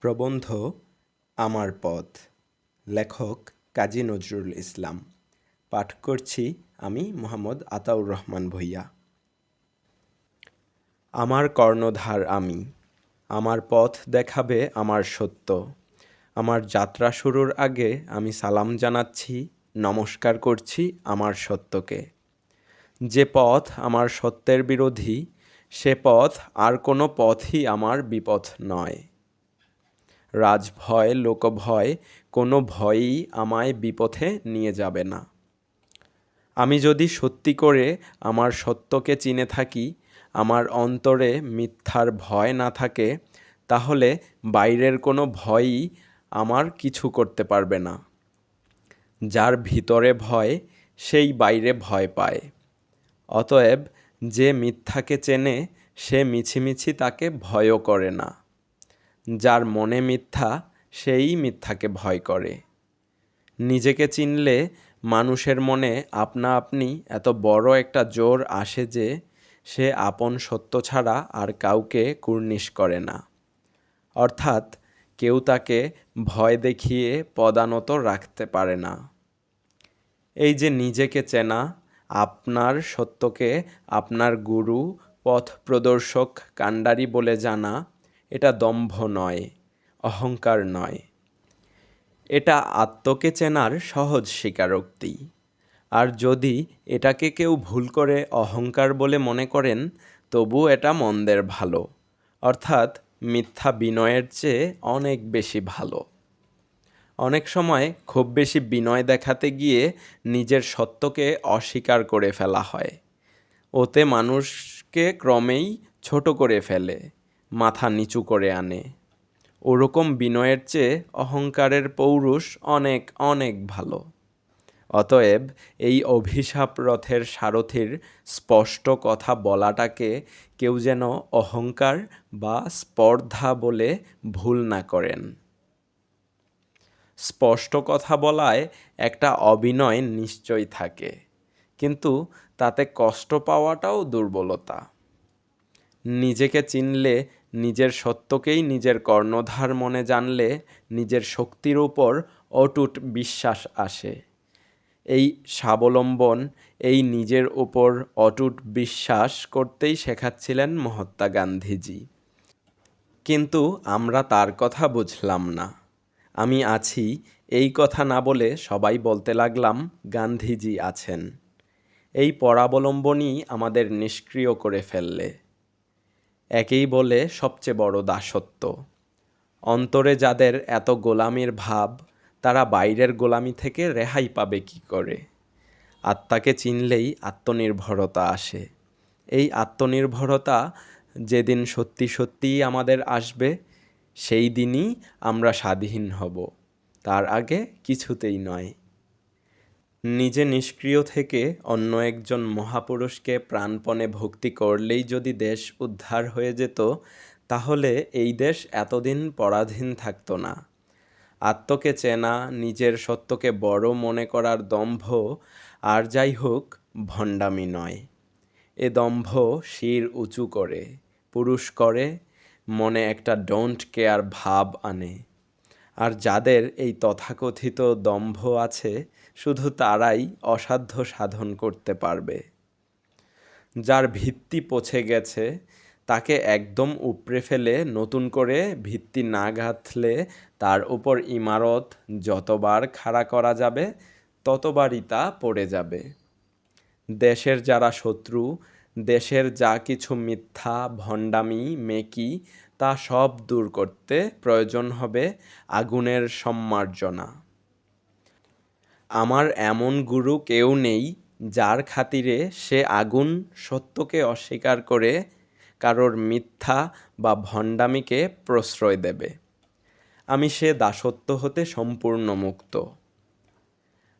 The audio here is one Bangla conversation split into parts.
প্রবন্ধ আমার পথ। লেখক কাজী নজরুল ইসলাম। পাঠ করছি আমি মোহাম্মদ আতাউর রহমান ভূঁইয়া। আমার কর্ণধার আমি। আমার পথ দেখাবে আমার সত্য। আমার যাত্রা শুরুর আগে আমি সালাম জানাচ্ছি, নমস্কার করছি আমার সত্যকে। যে পথ আমার সত্যের বিরোধী, সে পথ আর কোনো পথই আমার বিপথ নয়। রাজভয়, লোকভয়, কোনো ভয়ই আমায় বিপথে নিয়ে যাবে না। আমি যদি সত্যি করে আমার সত্যকে চিনে থাকি, আমার অন্তরে মিথ্যার ভয় না থাকে, তাহলে বাইরের কোনো ভয়ই আমার কিছু করতে পারবে না। যার ভিতরে ভয়, সেই বাইরে ভয় পায়। অতএব যে মিথ্যাকে চেনে, সে মিছিমিছি তাকে ভয়ও করে না। যার মনে মিথ্যা, সেই মিথ্যাকে ভয় করে। নিজেকে চিনলে মানুষের মনে আপনা আপনি এত বড় একটা জোর আসে যে সে আপন সত্য ছাড়া আর কাউকে কুর্নিশ করে না। অর্থাৎ কেউ তাকে ভয় দেখিয়ে পদানত রাখতে পারে না। এই যে নিজেকে চেনা, আপনার সত্যকে আপনার গুরু, পথ প্রদর্শক, কাণ্ডারি বলে জানা এটা দম্ভ নয়, অহংকার নয়। এটা আত্মকে চেনার সহজ স্বীকারোক্তি। আর যদি এটাকে কেউ ভুল করে অহংকার বলে মনে করেন তবু এটা মন্দের ভালো। অর্থাৎ মিথ্যা বিনয়ের চেয়ে অনেক বেশি ভালো। অনেক সময় খুব বেশি বিনয় দেখাতে গিয়ে নিজের সত্যকে অস্বীকার করে ফেলা হয়। ওতে মানুষকে ক্রমেই ছোট করে ফেলে। মাথা নিচু করে আনে। ওরকম বিনয়ের চেয়ে অহংকারের পৌরুষ অনেক অনেক ভালো। অতএব এই অভিশাপ রথের সারথির স্পষ্ট কথা বলাটাকে কেউ যেন অহংকার বা স্পর্ধা বলে ভুল না করেন। স্পষ্ট কথা বলায় একটা অভিনয় নিশ্চয় থাকে, কিন্তু তাতে কষ্ট পাওয়াটাও দুর্বলতা। নিজেকে চিনলে নিজের সত্যকেই নিজের কর্ণধার মনে জানলে নিজের শক্তির উপর অটুট বিশ্বাস আসে। এই স্বাবলম্বন, এই নিজের উপর অটুট বিশ্বাস করতেই শেখাচ্ছিলেন মহাত্মা গান্ধীজি। কিন্তু আমরা তার কথা বুঝলাম না। আমি আছি, এই কথা না বলে সবাই বলতে লাগলাম গান্ধীজি আছেন। এই পরাবলম্বনই আমাদের নিষ্ক্রিয় করে ফেললে। একেই বলে সবচেয়ে বড় দাসত্ব। অন্তরে যাদের এত গোলামির ভাব, তারা বাইরের গোলামি থেকে রেহাই পাবে কি করে? আত্মাকে চিনলেই আত্মনির্ভরতা আসে। এই আত্মনির্ভরতা যেদিন সত্যি সত্যিই আমাদের আসবে, সেই দিনই আমরা স্বাধীন হব। তার আগে কিছুতেই নয়। নিজে নিষ্ক্রিয় থেকে অন্য একজন মহাপুরুষকে প্রাণপণে ভক্তি করলেই যদি দেশ উদ্ধার হয়ে যেত, তাহলে এই দেশ এতদিন পরাধীন থাকতো না। আত্মকে চেনা, নিজের সত্যকে বড় মনে করার দম্ভ, আর যাই হোক, ভণ্ডামি নয়। এ দম্ভ শির উঁচু করে, পুরুষ করে, মনে একটা ডোন্ট কেয়ার ভাব আনে। আর যাদের এই তথাকথিত দম্ভ আছে, শুধু তারাই অসাধ্য সাধন করতে পারবে। যার ভিত্তি পচে গেছে, তাকে একদম উপড়ে ফেলে নতুন করে ভিত্তি না গাঁথলে তার উপর ইমারত যতবার খাড়া করা যাবে, ততবারই তা পড়ে যাবে। দেশের যারা শত্রু, দেশের যা কিছু মিথ্যা, ভণ্ডামি, মেকি তা সব দূর করতে প্রয়োজন হবে আগুনের সম্মার্জনা। আমার এমন গুরু কেউ নেই যার খাতিরে সে আগুন সত্যকে অস্বীকার করে কারোর মিথ্যা বা ভণ্ডামিকে প্রশ্রয় দেবে। আমি সে দাসত্ব হতে সম্পূর্ণ মুক্ত।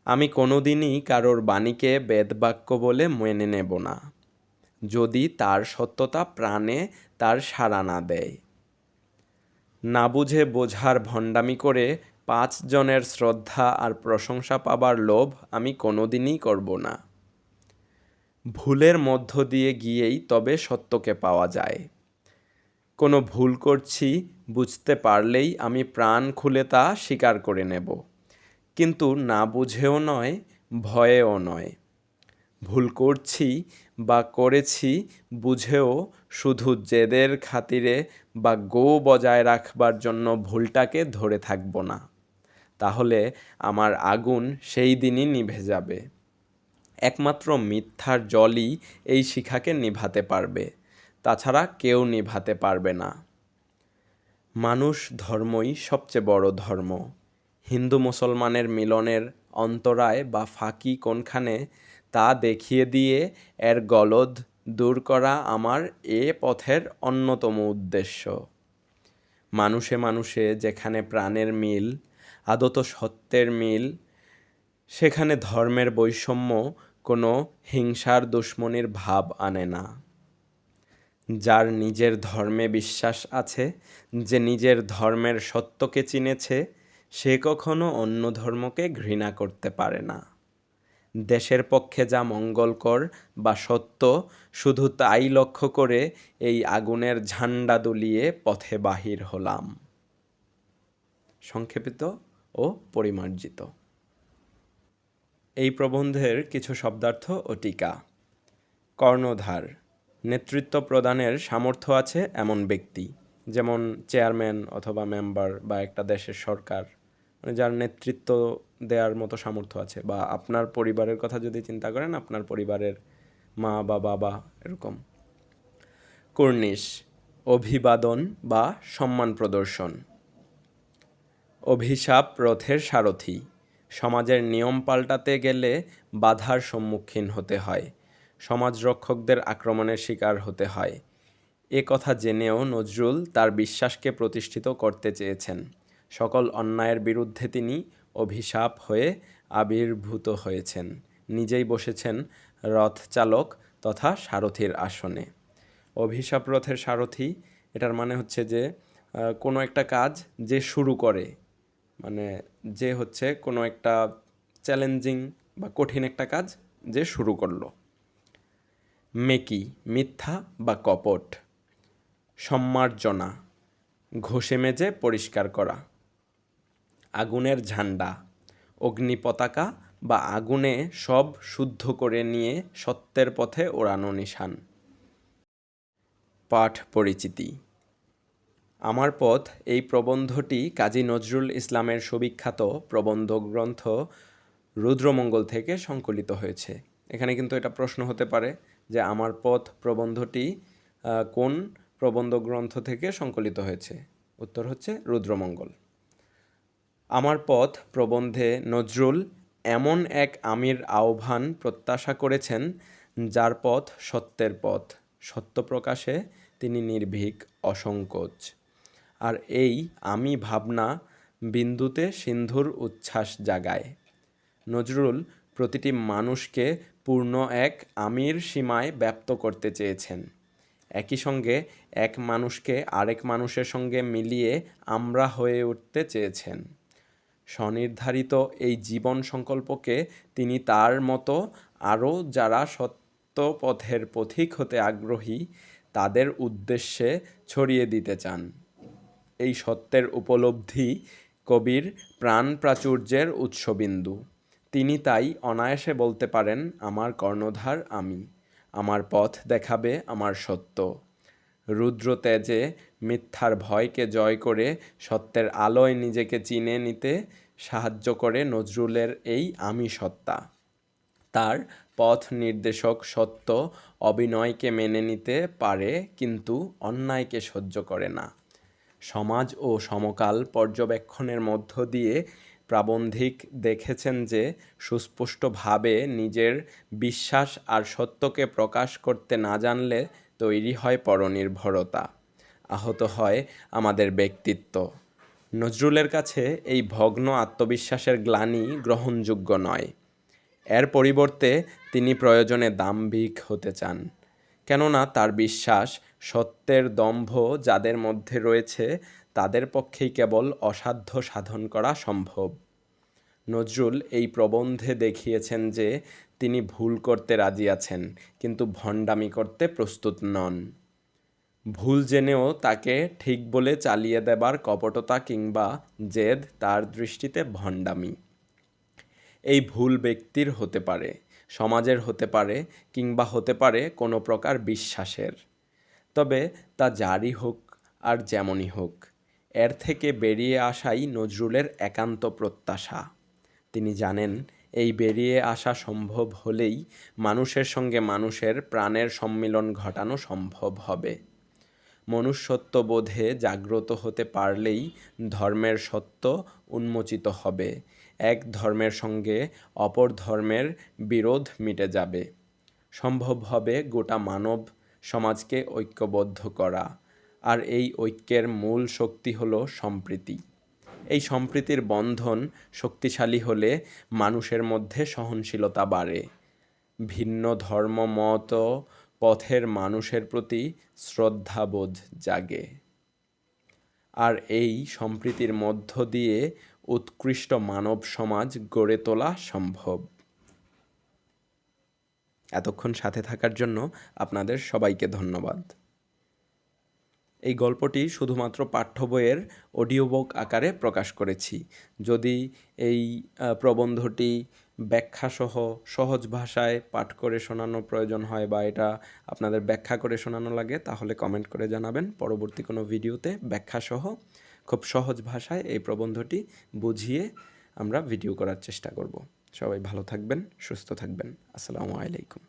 আমি কোনোদিনই কারোর বাণীকে বেদবাক্য বলে মেনে নেব না। যদি তার সত্যতা প্রাণে তার সাড়া না দেয়। না বুঝে বোঝার ভণ্ডামি করে পাঁচ জনের শ্রদ্ধা আর প্রশংসা পাবার লোভ আমি কোনোদিনই করব না। ভুলের মধ্য দিয়ে গিয়েই তবে সত্যকে পাওয়া যায়। কোনো ভুল করছি, বুঝতে পারলেই আমি প্রাণ খুলে তা স্বীকার করে নেব। কিন্তু না বুঝেও নয়, ভয়েও নয়। ভুল করছি বা করেছি বুঝেও শুধু জেদের খাতিরে বা গো বজায় রাখবার জন্য ভুলটাকে ধরে থাকব না। তাহলে আমার আগুন সেই দিনই নিভে যাবে। একমাত্র মিথ্যার জলই এই শিখাকে নিভাতে পারবে, তাছাড়া কেউ নিভাতে পারবে না। মানুষ ধর্মই সবচেয়ে বড় ধর্ম। হিন্দু মুসলমানের মিলনের অন্তরায় বা ফাঁকি কোনখানে তা দেখিয়ে দিয়ে এর গলদ দূর করা আমার এ পথের অন্যতম উদ্দেশ্য। মানুষে মানুষে যেখানে প্রাণের মিল, আদত সত্যের মিল, সেখানে ধর্মের বৈষম্য কোনো হিংসার দুশ্মনির ভাব আনে না। যার নিজের ধর্মে বিশ্বাস আছে, যে নিজের ধর্মের সত্যকে চিনেছে, সে কখনো অন্য ধর্মকে ঘৃণা করতে পারে না। দেশের পক্ষে যা মঙ্গলকর বা সত্য, শুধু তাই লক্ষ্য করে এই আগুনের ঝান্ডা দুলিয়ে পথে বাহির হলাম। সংক্ষেপিত ও পরিমার্জিত। এই প্রবন্ধের কিছু শব্দার্থ ও টিকা। কর্ণধার, নেতৃত্ব প্রদানের সামর্থ্য আছে এমন ব্যক্তি, যেমন চেয়ারম্যান অথবা মেম্বার বা একটা দেশের সরকার মানে যার নেতৃত্ব দেওয়ার মতো সামর্থ্য আছে বা আপনার পরিবারের কথা যদি চিন্তা করেন, আপনার পরিবারের মা বা বাবা এরকম কর্নিশ, অভিবাদন বা সম্মান প্রদর্শন, অভিশাপ রথের সারথি, সমাজের নিয়ম পাল্টাতে গেলে বাধার সম্মুখীন হতে হয়, সমাজ রক্ষকদের আক্রমণের শিকার হতে হয়। এ কথা জেনেও নজরুল তার বিশ্বাসকে প্রতিষ্ঠিত করতে চেয়েছেন। সকল অন্যায়ের বিরুদ্ধে তিনি অভিশাপ হয়ে আবির্ভূত হয়েছেন। নিজেই বসেছেন রথ চালক তথা সারথির আসনে। অভিশাপ রথের সারথি, এটার মানে হচ্ছে যে কোনো একটা কাজ যে শুরু করে মানে যে হচ্ছে কোনো একটা চ্যালেঞ্জিং বা কঠিন একটা কাজ যে শুরু করল। মেকি, মিথ্যা বা কপট। সম্মার্জনা, ঘষে মেজে পরিষ্কার করা। আগুনের ঝান্ডা অগ্নি পতাকা বা আগুনে সব শুদ্ধ করে নিয়ে সত্যের পথে ওড়ানো নিশান। পাঠ পরিচিতি। আমার পথ এই প্রবন্ধটি কাজী নজরুল ইসলামের সুবিখ্যাত প্রবন্ধ গ্রন্থ রুদ্রমঙ্গল থেকে সংকলিত হয়েছে। এখানে কিন্তু এটা প্রশ্ন হতে পারে যে আমার পথ প্রবন্ধটি কোন প্রবন্ধ গ্রন্থ থেকে সংকলিত হয়েছে? উত্তর হচ্ছে রুদ্রমঙ্গল। আমার পথ প্রবন্ধে নজরুল এমন এক আমির আহ্বান প্রত্যাশা করেছেন, যার পথ সত্যের পথ। সত্য প্রকাশে তিনি নির্ভীক, অসংকোচ। আর এই আমি ভাবনা বিন্দুতে সিন্ধুর উচ্ছ্বাস জাগায়। নজরুল প্রতিটি মানুষকে পূর্ণ এক আমির সীমায় ব্যপ্ত করতে চেয়েছেন। একই সঙ্গে এক মানুষকে আরেক মানুষের সঙ্গে মিলিয়ে আমরা হয়ে উঠতে চেয়েছেন। স্বনির্ধারিত এই জীবন সংকল্পকে তিনি তার মতো আরও যারা সত্য পথের পথিক হতে আগ্রহী, তাদের উদ্দেশ্যে ছড়িয়ে দিতে চান। এই সত্যের উপলব্ধি কবির প্রাণ প্রাচুর্যের উৎসবিন্দু। তিনি তাই অনায়াসে বলতে পারেন, আমার কর্ণধার আমি। আমার পথ দেখাবে আমার সত্য। রুদ্র তেজে মিথ্যার ভয়কে জয় করে সত্যের আলোয় নিজেকে চিনে নিতে সাহায্য করে নজরুলের এই আমি সত্তা। তার পথ নির্দেশক সত্য অভিনয়কে মেনে নিতে পারে কিন্তু অন্যায়কে সহ্য করে না। সমাজ ও সমকাল পর্যবেক্ষণের মধ্য দিয়ে প্রাবন্ধিক দেখেছেন যে সুস্পষ্টভাবে নিজের বিশ্বাস আর সত্যকে প্রকাশ করতে না জানলে তৈরি হয় পরনির্ভরতা। আহত হয় আমাদের ব্যক্তিত্ব। নজরুলের কাছে এই ভগ্ন আত্মবিশ্বাসের গ্লানি গ্রহণযোগ্য নয়। এর পরিবর্তে তিনি প্রয়োজনে দাম্ভিক হতে চান। কেননা তার বিশ্বাস সত্যের দম্ভ যাদের মধ্যে রয়েছে, তাদের পক্ষেই কেবল অসাধ্য সাধন করা সম্ভব। নজরুল এই প্রবন্ধে দেখিয়েছেন যে তিনি ভুল করতে রাজি আছেন, কিন্তু ভণ্ডামি করতে প্রস্তুত নন। ভুল জেনেও তাকে ঠিক বলে চালিয়ে দেবার কপটতা কিংবা জেদ তার দৃষ্টিতে ভণ্ডামি। এই ভুল ব্যক্তির হতে পারে, সমাজের হতে পারে কিংবা হতে পারে কোনো প্রকার বিশ্বাসের। তবে তা যারই হোক আর যেমনই হোক, এর থেকে বেরিয়ে আসাই নজরুলের একান্ত প্রত্যাশা। তিনি জানেন, এই বেরিয়ে আসা সম্ভব হলেই মানুষের সঙ্গে মানুষের প্রাণের সম্মিলন ঘটানো সম্ভব হবে। মনুষ্যত্ববোধে জাগ্রত হতে পারলেই ধর্মের সত্য উন্মোচিত হবে। এক ধর্মের সঙ্গে অপর ধর্মের বিরোধ মিটে যাবে। সম্ভব হবে গোটা মানব সমাজকে ঐক্যবদ্ধ করা। আর এই ঐক্যের মূল শক্তি হলো সম্প্রীতি। এই সম্প্রীতির বন্ধন শক্তিশালী হলে মানুষের মধ্যে সহনশীলতা বাড়ে। ভিন্ন ধর্ম, মত, পথের মানুষের প্রতি শ্রদ্ধাবোধ জাগে। আর এই সম্প্রীতির মধ্য দিয়ে উৎকৃষ্ট মানব সমাজ গড়ে তোলা সম্ভব। এতক্ষণ সাথে থাকার জন্য আপনাদের সবাইকে ধন্যবাদ। এই গল্পটি শুধুমাত্র পাঠ্য বইয়ের অডিও বুক আকারে প্রকাশ করেছি। যদি এই প্রবন্ধটি ব্যাখ্যাসহ সহজ ভাষায় পাঠ করে শোনানো প্রয়োজন হয় বা এটা আপনাদের ব্যাখ্যা করে শোনানো লাগে, তাহলে কমেন্ট করে জানাবেন। পরবর্তী কোনো ভিডিওতে ব্যাখ্যাসহ খুব সহজ ভাষায় এই প্রবন্ধটি বুঝিয়ে আমরা ভিডিও করার চেষ্টা করব। সবাই ভালো থাকবেন, সুস্থ থাকবেন। আসসালামু আলাইকুম।